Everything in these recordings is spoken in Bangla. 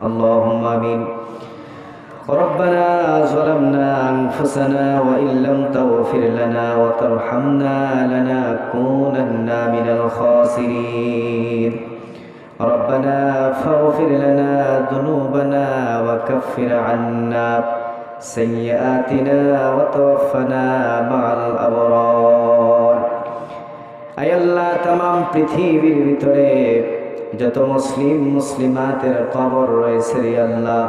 اللهم امين ربنا ظلمنا انفسنا وان لم تغفر لنا وترحمنا لنكونن من الخاسرين ربنا فاغفر لنا ذنوبنا وكفر عنا سيئاتنا وتوفنا مع الابرار আয় আল্লাহ তাম পৃথিবীর ভিতরে যত মুসলিম, মুসলিমাতের কবর রয়েছে রে আল্লাহ।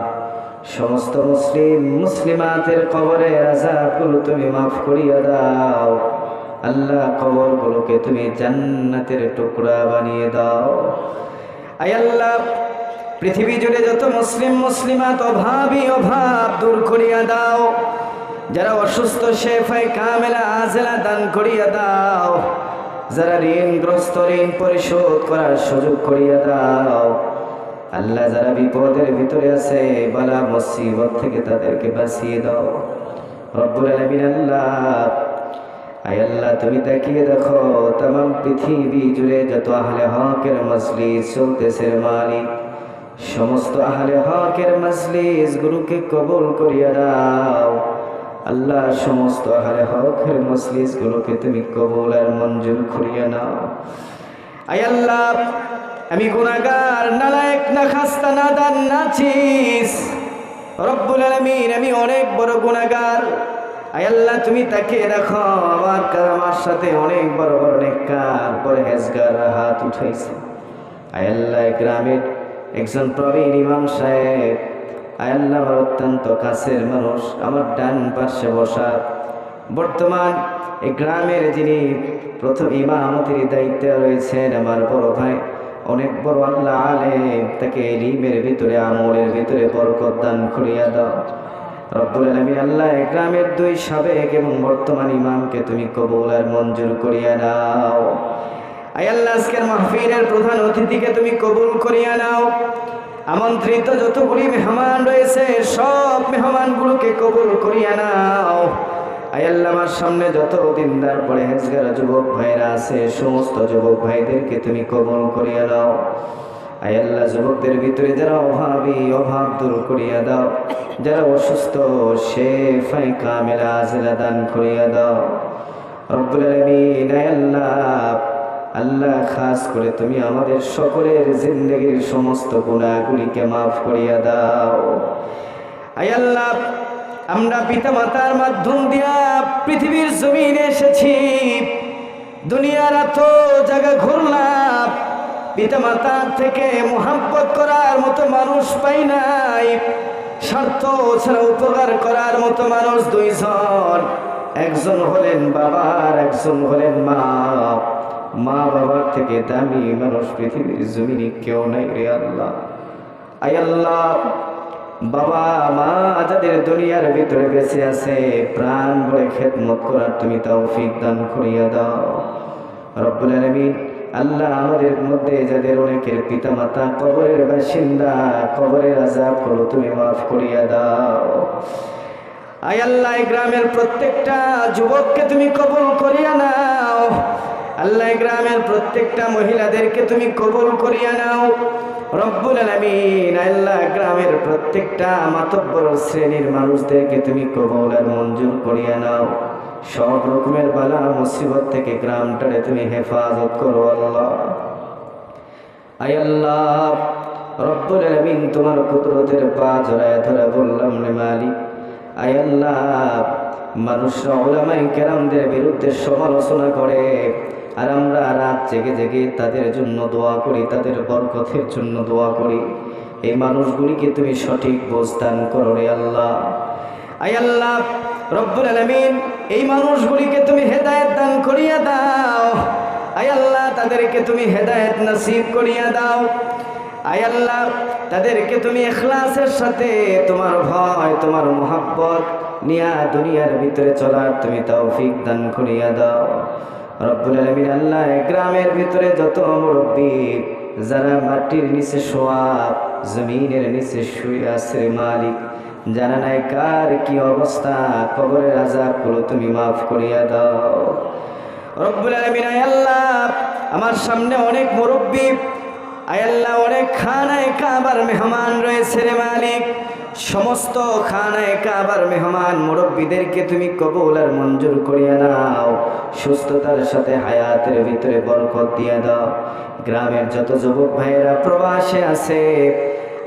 সমস্ত মুসলিম, মুসলিমাতের কবরে আজাবগুলো তুমি মাফ করিয়া দাও। আল্লাহ কবরগুলোকে তুমি জান্নাতের টুকরা বানিয়ে দাও। আই আল্লাহ, পৃথিবী জুড়ে যত মুসলিম, মুসলিমাত অভাবী অভাব দূর করিয়া দাও। যারা অসুস্থ শেফাই কামেলা, আজেলা দান করিয়া দাও। যারা ঋণগ্রস্ত ঋণ পরিশোধ করার সুযোগ করিয়া দাও, আল্লাহ যারা বিপদের ভিতরে আছে, বালা মুসিবত থেকে তাদেরকে বাঁচিয়ে দাও। রব্বুল আলামিন আল্লাহ, আয় আল্লাহ, তুমি তাকিয়ে দেখো তাম পৃথিবী জুড়ে যত আহলে হকের মজলিস চলতেছে মালিক সমস্ত আহলে হকের মজলিস গুরুকে কবুল করিয়া দাও। আল্লাহ সমস্ত আহলে হকের মজলিস গুলোকে তুমি কবুল আর মঞ্জুর করিয়া নাও। আয় আল্লাহ, আমি গুনাহগার নালায়েক না খাস্তা, না দান নাচিস রব্বুল আলামিন, আমি অনেক বড় গুনাহগার। আয় আল্লাহ, তুমি তাকে দেখো, আমার আমার সাথে অনেক বড় বড় নেককার পরহেজগার হাত উঠাইছে আয় আল্লাহ গ্রামের একজন প্রবীণ ইমাম সাহেব আয় আল্লাহ আমার অত্যন্ত কাছের মানুষ, আমার ডান পাশে বসা। বর্তমান এই গ্রামের যিনি প্রথম ইমামতির দায়িত্বে রয়েছেন আমার বড় ভাই, অনেক বড় আল্লাহ আলে তাকে রিমের ভিতরে, আমলের ভিতরে বরকত দান করিয়া দাও। রব্বুল আলামিন আল্লাহ গ্রামের দুই সাবেক এবং বর্তমান ইমামকে তুমি কবুল আর মঞ্জুর করিয়া নাও আয় আল্লাহ, আজকের মাহফিলের প্রধান অতিথিকে তুমি কবুল করিয়া নাও। আমন্ত্রিত যতগুলি মেহমান রয়েছে, সব মেহমানগুলোকে কবুল করিয়া নাও। আয় আমার সামনে যত দিনদার পরে হেজগারা যুবক ভাইরা আছে, সমস্ত যুবক ভাইদেরকে তুমি কবুল করিয়া নাও আয় আল্লাহ, যুবকদের ভিতরে যারা অভাবী অভাব দূর করিয়া দাও, যারা অসুস্থ সে ফাই কামেলা আজলা দান করিয়া দাও। রব্বুল আলামিন, আয় আল্লাহ খাস করে তুমি আমাদের সকলের জিন্দগির সমস্ত গুণাগুলিকে মাফ করিয়া দাও। আল্লাহ, আমরা পিতা মাতার মাধ্যম দিয়া পৃথিবীর জমিনে এসেছি। দুনিয়ার এত জায়গা ঘুরলাম পিতা মাতার থেকে মোহাব্বত করার মতো মানুষ পাই নাই, স্বার্থ ছাড়া উপকার করার মতো মানুষ দুইজন, একজন হলেন বাবার, একজন হলেন মা। মা বাবার থেকে দামি মানুষ পৃথিবীর জমিনে কেউ নাই রে আল্লাহ। আয় আল্লাহ, বাবা, মা যাদের দুনিয়ার ভিতরে বেঁচে আছে, প্রাণ ভরে খেদমত করার তুমি তৌফিক দান করিয়া দাও। রব্বুল আলামিন, আল্লাহ আমাদের মধ্যে যাদের অনেকের পিতা মাতা কবরের বাসিন্দা, কবরের আজাব করো তুমি মাফ করিয়া দাও। আয় আল্লাহ গ্রামের প্রত্যেকটা যুবককে তুমি কবল করিয়া নাও। আল্লাহ গ্রামের প্রত্যেকটা মহিলাদেরকে তুমি কবুল করিয়া নাও। রব্বুল আলামিন আল্লাহ গ্রামের প্রত্যেকটা মাতব্বর শ্রেণির মানুষদেরকে তুমি কবুল আর মঞ্জুর করিয়া নাও। সব রকমের বালা মুসিবত থেকে গ্রামটারে তুমি হেফাজত করো আল্লাহ। আয় আল্লাহ, রব্বুল আলামিন তোমার কুদরতের পা জড়ায় ধরে বললাম রে মালিক। আয় আল্লাহ, মানুষরা ওলামাই কেরামদের বিরুদ্ধে সমালোচনা করে। আর আমরা রাত জেগে জেগে তাদের জন্য দোয়া করি, তাদের বরকতের জন্য দোয়া করি। এই মানুষগুলিকে তুমি সঠিক বোঝদান করো রে আল্লাহ। আয় আল্লাহ, রব্বুল আলামিন, এই মানুষগুলিকে তুমি হেদায়েত দান করিয়া দাও। আয় আল্লাহ, তাদেরকে তুমি হেদায়েত নসিব করিয়া দাও। আয় আল্লাহ, তাদেরকে তুমি এখলাসের সাথে তোমার ভয়, তোমার মোহাব্বত নিয়া দুনিয়ার ভিতরে চলার তুমি তৌফিক দান করিয়া দাও। রব্বুল আলামিন আল্লাহ গ্রামের ভিতরে যত মুরব্বী, যারা মাটির নিচে শোয়া, জমিনের নিচে শুয়ে আছে মালিক, জানা নাই কার কি অবস্থা, কবরের আজাবগুলো তুমি মাফ করিয়া দাও। রব্বুল আলামিন আল্লাহ, আমার সামনে অনেক মুরব্বী আয়াল্লাহ অনেক খানায় কাবার মেহমান রয়েছে রে মালিক। সমস্ত খানায় কাবার মেহমান মুরব্বীদেরকে তুমি কবুল আর মঞ্জুর করিয়া নাও। সুস্থতার সাথে হায়াতের ভিতরে বরকত দিয়ে দাও। গ্রামের যত যুবক ভাইয়েরা প্রবাসে আছে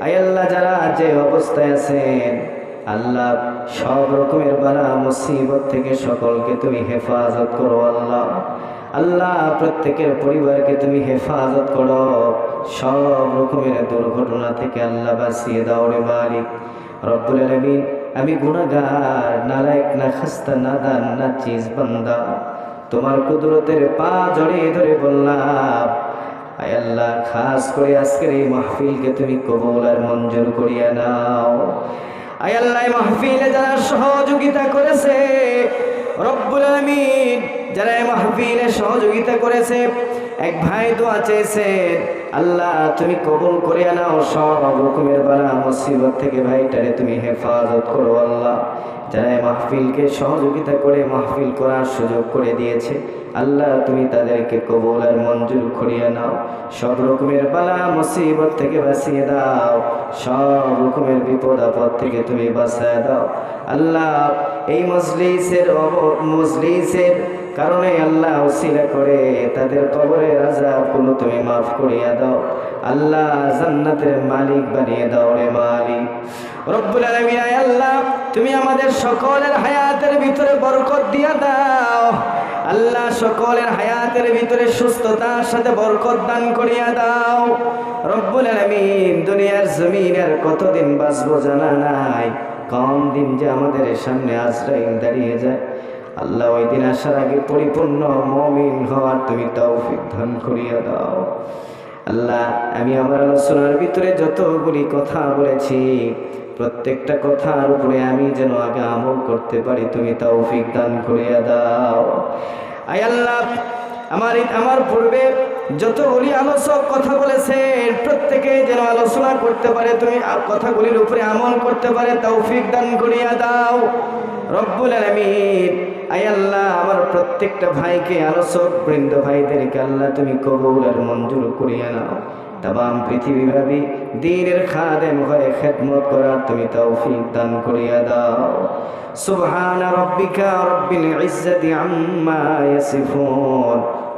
আয়াল্লাহ যারা যে অবস্থায় আছেন, আল্লাহ সব রকমের বালা মুসিবত থেকে সকলকে তুমি হেফাজত করো আল্লাহ। আল্লাহ প্রত্যেকের পরিবারকে তুমি হেফাজত করো। সব রকমের দুর্ঘটনা থেকে আল্লাহ বাঁচিয়ে দাও রে মালিক। রব্বুল আলমিন, আমি গুনাহগার, নালায়েক না খাস্তা না দান না চিজ বান্দা। তোমার কুদরতের পা জড়িয়ে ধরে বললাম, আয় আল্লাহ, খাস করে আজকের এই মাহফিলকে তুমি কবুল আর মঞ্জুর করিয়া নাও। আয় আল্লাহ মাহফিলে যারা সহযোগিতা করেছে রব্বুল আলামিন যারা এই মাহফিলে সহযোগিতা করেছে, এক ভাই দোয়া চেয়েছে আল্লাহ তুমি কবুল করিয়া নাও, সব রকমের বালা মুসিবত থেকে ভাইটারে তুমি হেফাজত করো আল্লাহ। যারা মাহফিলকে সহযোগিতা করে মাহফিল করার সুযোগ করে দিয়েছে, আল্লাহ তুমি তাদেরকে কবুল আর মঞ্জুর করিয়া নাও। সব রকমের বালা মুসিবত থেকে বাঁচিয়ে দাও, সব রকমের বিপদ আপদ থেকে তুমি বাঁচায় দাও। আল্লাহ এই মজলিসের মজলিসের কারণে আল্লাহ ওসিলা করে, তাদের কবরে কবরের আজাবগুলো তুমি মাফ করিয়া দাও। আল্লাহ জান্নাতের মালিক বানিয়ে দাও রে মালিক। রব্বুল আলামিন আল্লাহ, তুমি আমাদের সকলের হায়াতের ভিতরে বরকত দিয়া দাও। আল্লাহ সকলের হায়াতের ভিতরে সুস্থতার সাথে বরকত দান করিয়া দাও। রব্বুল আলামিন, দুনিয়ার জমিনের কতদিন বাঁচবো জানা নাই। কম দিন যে আমাদের সামনে আশ্রয় দাঁড়িয়ে যায়। আল্লাহ ওই দিন আসার আগে পরিপূর্ণ মমিন হওয়ার তুমি তৌফিক দান করিয়া দাও। আল্লাহ, আমি আমার আলোচনার ভিতরে যতগুলি কথা বলেছি, প্রত্যেকটা কথার উপরে আমি যেন আগে আমল করতে পারি, তুমি তৌফিক দান করিয়া দাও। আয় আল্লাহ, আমার আমার পূর্বে যতগুলি আলোচক কথা বলেছে প্রত্যেকে যেন আলোচনা করতে পারে, তুমি কথাগুলির উপরে আমল করতে পারে, তৌফিক দান করিয়া দাও। রব্বুল আলামিন, আয় আল্লাহ, আমার প্রত্যেকটা ভাইকে, আলোচক বৃন্দ ভাইদেরকে আল্লাহ তুমি কবুল আর মঞ্জুর করিয়া নাও। তাম পৃথিবী ভাবি দিনের খাদেম হয়ে খেদমত করার তুমি তৌফিক দান করিয়া দাও। সুবহান রব্বিকা রব্বিল ইজ্জাতি আম্মা ইয়াসিফুন।